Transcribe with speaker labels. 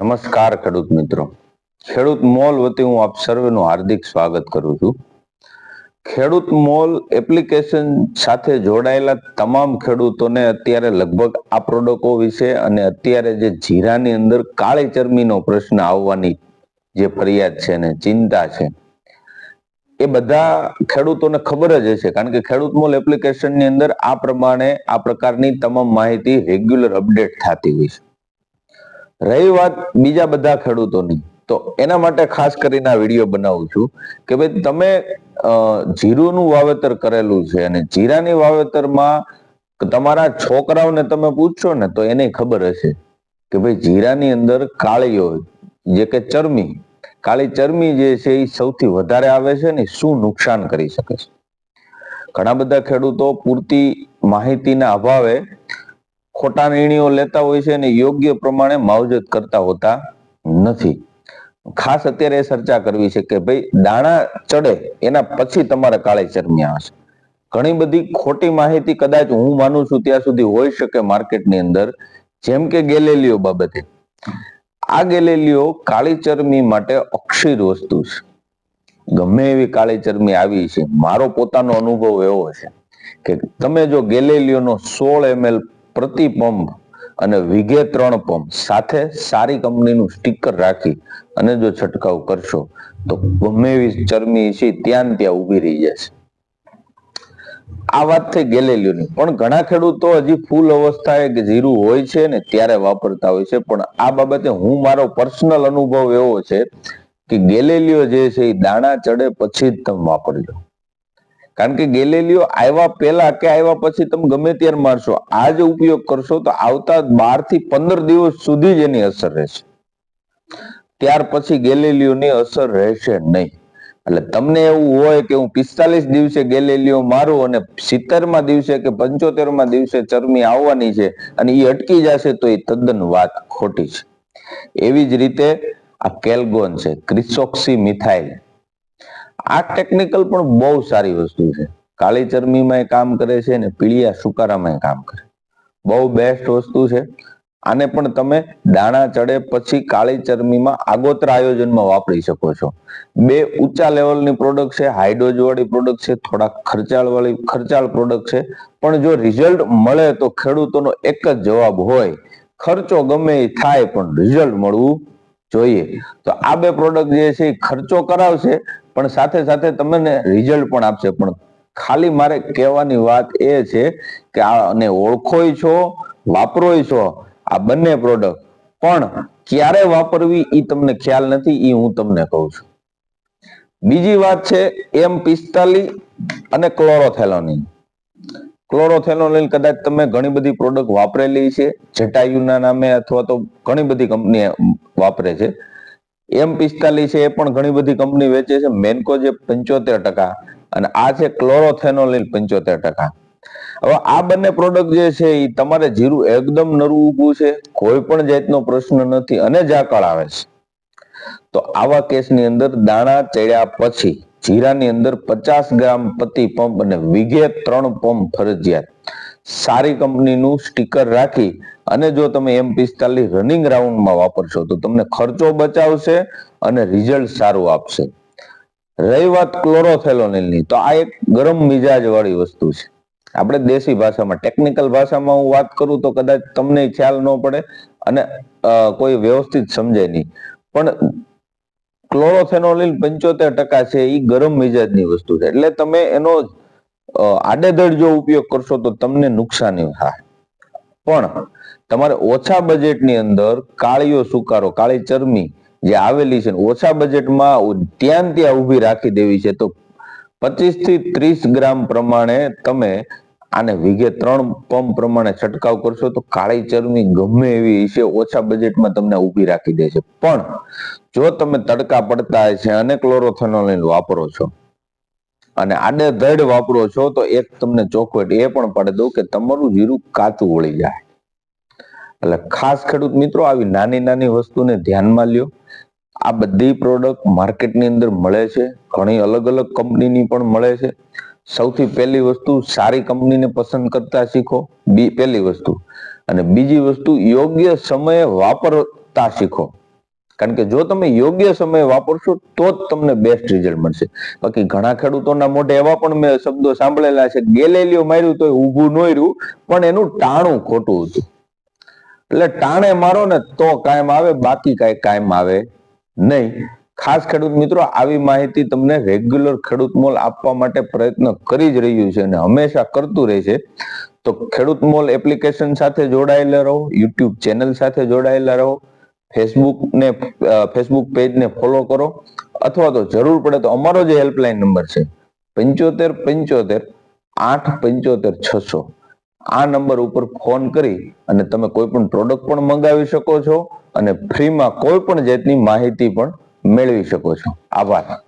Speaker 1: નમસ્કાર ખેડૂત મિત્રો. ખેડૂત મોલ વતી હું આપ સર્વેનું હાર્દિક સ્વાગત કરું છું. ખેડૂત મોલ એપ્લિકેશન સાથે જોડાયેલા તમામ ખેડૂતોને અત્યારે લગભગ આ પ્રોડક્ટો વિશે અને અત્યારે જે જીરાની અંદર કાળી ચરમીનો પ્રશ્ન આવવાની જે ફરિયાદ છે ને ચિંતા છે, એ બધા ખેડૂતોને ખબર જ હશે. કારણ કે ખેડૂત મોલ એપ્લિકેશનની અંદર આ પ્રમાણે આ પ્રકારની તમામ માહિતી રેગ્યુલર અપડેટ થતી હોય છે. રહી વાત બીજા બધા ખેડૂતોની. તો એના માટે ખાસ કરીને આ વીડિયો બનાવું છું કે ભાઈ તમે જીરુનું વાવેતર કરેલું છે અને જીરાની વાવેતરમાં તમારા છોકરાઓને તમે પૂછશો ને તો એને ખબર હશે કે ભાઈ જીરાની અંદર કાળીઓ, જે કે ચરમી, કાળી ચરમી જે છે એ સૌથી વધારે આવે છે ને શું નુકસાન કરી શકે છે? ઘણા બધા ખેડૂતો પૂરતી માહિતીના અભાવે ખોટા નિર્ણયો લેતા હોય છે અને યોગ્ય પ્રમાણે માવજત કરતા હોતા નથી. ખાસ અત્યારે એ ચર્ચા કરવી છે કે ભાઈ દાણા ચડે એના પછી તમારે કાળી ચરમ્યા હશે ઘણી બધી ખોટી માહિતી કદાચ હું માનું છું ત્યાં સુધી હોઈ શકે માર્કેટની અંદર. જેમ કે ગેલેલીઓ બાબતે. આ ગેલેલીઓ કાળી ચરમી માટે અક્ષીર વસ્તુ છે. ગમે એવી કાળી ચરમી આવી છે, મારો પોતાનો અનુભવ એવો છે કે તમે જો ગેલેલીઓનો સોળ એમએલ પ્રતિ અને વિઘે ત્રણ પંપ સાથે સારી કંપનીનું સ્ટીકર રાખી અને જો છંટકાવ કરશો, તો ગમે એવી ચરમી છે ત્યાં ત્યાં ઊભી રહી જશે. આ વાત થઈ ગેલેલિયોની. પણ ઘણા ખેડૂતો હજી ફૂલ અવસ્થાએ કે જીરું હોય છે ને ત્યારે વાપરતા હોય છે. પણ આ બાબતે હું મારો પર્સનલ અનુભવ એવો છે કે ગેલેલિયો જે છે એ દાણા ચડે પછી જ તમે વાપરજો કારણ કે ગેલેલિયો આવ્યા પહેલા કે આવ્યા પછી તમે ગમે ત્યારે મારશો, આ જ ઉપયોગ કરશો તો આવતા બારથી પંદર દિવસ સુધી જ એની અસર રહેશે. ત્યાર પછી ગેલેલિયોની અસર રહેશે નહીં. એટલે તમને એવું હોય કે હું પિસ્તાલીસ દિવસે ગેલેલિયો મારું અને સિત્તેરમાં દિવસે કે પંચોતેરમાં દિવસે ચરમી આવવાની છે અને એ અટકી જશે તો એ તદ્દન વાત ખોટી છે. એવી જ રીતે આ કેલ્ગોન છે ક્રિસોક્સી મિથાઇલ આ ટેકનિકલ પણ બહુ સારી વસ્તુ છે. કાળી ચરમીમાં કામ કરે છે અને પીળિયા સુકારામાં કામ કરે. બહુ બેસ્ટ વસ્તુ છે. આને પણ તમે દાણા ચડે પછી કાળી ચરમીમાં આગોતરા આયોજનમાં વાપરી શકો છો. બે ઊંચા લેવલની પ્રોડક્ટ છે હાઇડ્રોજ વાળી પ્રોડક્ટ છે થોડા ખર્ચાળ વાળી, ખર્ચાળ પ્રોડક્ટ છે. પણ જો રિઝલ્ટ મળે તો ખેડૂતોનો એક જ જવાબ હોય. ખર્ચો ગમે એ થાય પણ રિઝલ્ટ મળવું જોઈએ. તો આ બે પ્રોડક્ટ જે છે એ ખર્ચો કરાવશે પણ સાથે સાથે તમને રિઝલ્ટ પણ આપશે. પણ ખાલી મારે કહેવાની વાત એ છે કે આને ઓળખોય છો, વાપરોય છો આ બંને પ્રોડક્ટ પણ ક્યારે વાપરવી એ તમને ખ્યાલ નથી એ હું તમને કહું છું. બીજી વાત છે એમ પિસ્તાલી અને ક્લોરોથેલોનિન ક્લોરોથેલોનિન કદાચ તમે ઘણી બધી પ્રોડક્ટ વાપરેલી છે, જટાયુના નામે અથવા તો ઘણી બધી કંપની વાપરે છે. એમ પિસ્તાલીસ એ પણ ઘણી બધી કંપની વેચે છે. મેન્કો પંચોતેર ટકા અને આ છે ક્લોરોથેનોલિન પંચોતેર ટકા. હવે આ બંને પ્રોડક્ટ જે છે એ તમારે જીરું એકદમ નરવું ઊભું છે, કોઈ પણ જાતનો પ્રશ્ન નથી અને ઝાકળ આવે છે. તો આવા કેસની અંદર દાણા ચડ્યા પછી જીરાની અંદર પચાસ ગ્રામ પ્રતિ પંપ અને વીઘે ત્રણ પંપ ફરજિયાત. સારી કંપનીનું સ્ટીકર રાખી અને જો તમે એમ પિસ્તાલીસ રનિંગ રાઉન્ડમાં વાપરશો તો તમને ખર્ચો બચાવશે અને રિઝલ્ટ સારું આપશે. રહી વાત ક્લોરોથેલોનિલની તો આ એક ગરમ મિજાજ વાળી વસ્તુ છે. આપણે દેશી ભાષામાં ટેકનિકલ ભાષામાં હું વાત કરું તો કદાચ તમને ખ્યાલ ન પડે અને કોઈ વ્યવસ્થિત સમજે નહીં. પણ ક્લોરોથેનોલિન પંચોતેર ટકા છે એ ગરમ મિજાજની વસ્તુ છે. એટલે તમે એનો આડેધડ જો ઉપયોગ કરશો તો તમને નુકસાની થાય. પણ તમારે ઓછા બજેટની અંદર કાળીઓ સુકારો, કાળી ચરમી જે આવેલી છે ઓછા બજેટમાં ત્યાં ત્યાં ઊભી રાખી દેવી છે. તો પચીસથી ત્રીસ ગ્રામ પ્રમાણે તમે આને વિઘે ત્રણ પંપ પ્રમાણે છંટકાવ કરશો તો કાળી ચરમી ગમે એવી છે, ઓછા બજેટમાં તમને ઊભી રાખી દે છે. પણ જો તમે તડકા પડતા છે અને ક્લોરોથેનોલિન વાપરો છો અને આડેધડ વાપરો છો તો એક તમને ચોખવટ એ પણ પાડી દઉં કે તમારું જીરું કાચું વળી જાય. એટલે ખાસ ખેડૂત મિત્રો, આવી નાની નાની વસ્તુને ધ્યાનમાં લ્યો. આ બધી પ્રોડક્ટ માર્કેટની અંદર મળે છે. ઘણી અલગ અલગ કંપનીની પણ મળે છે. સૌથી પહેલી વસ્તુ, સારી કંપનીને પસંદ કરતા શીખો. બી, પહેલી વસ્તુ. અને બીજી વસ્તુ, યોગ્ય સમયે વાપરતા શીખો. કારણ કે જો તમે યોગ્ય સમય વાપરશો, તો જ તમને બેસ્ટ રિઝલ્ટ મળશે. બાકી ઘણા ખેડૂતોના મોઢે એવા પણ મેં શબ્દો સાંભળેલા છે ગેલેલીઓ માર્યું તો ઊભું નોર્યું પણ એનું ટાણું ખોટું હતું. એટલે ટાણે મારો ને તો કાયમ આવે, બાકી કાંઈ કાયમ આવે નહીં. ખાસ ખેડૂત મિત્રો, આવી માહિતી તમને રેગ્યુલર ખેડૂત મોલ આપવા માટે પ્રયત્ન કરી જ રહ્યું છે અને હંમેશા કરતું રહે છે. તો ખેડૂત મોલ એપ્લિકેશન સાથે જોડાયેલા રહો યુટ્યુબ ચેનલ સાથે જોડાયેલા રહો. ફેસબુક ને ફેસબુક પેજને ફોલો કરો. અથવા તો જરૂર પડે તો અમારો જે હેલ્પલાઇન નંબર છે, પંચોતેર પંચોતેર આઠ પંચોતેર છસો. આ નંબર ઉપર ફોન કરી અને તમે કોઈ પણ પ્રોડક્ટ પણ મંગાવી શકો છો અને ફ્રીમાં કોઈ પણ જાતની માહિતી પણ મેળવી શકો છો. આભાર.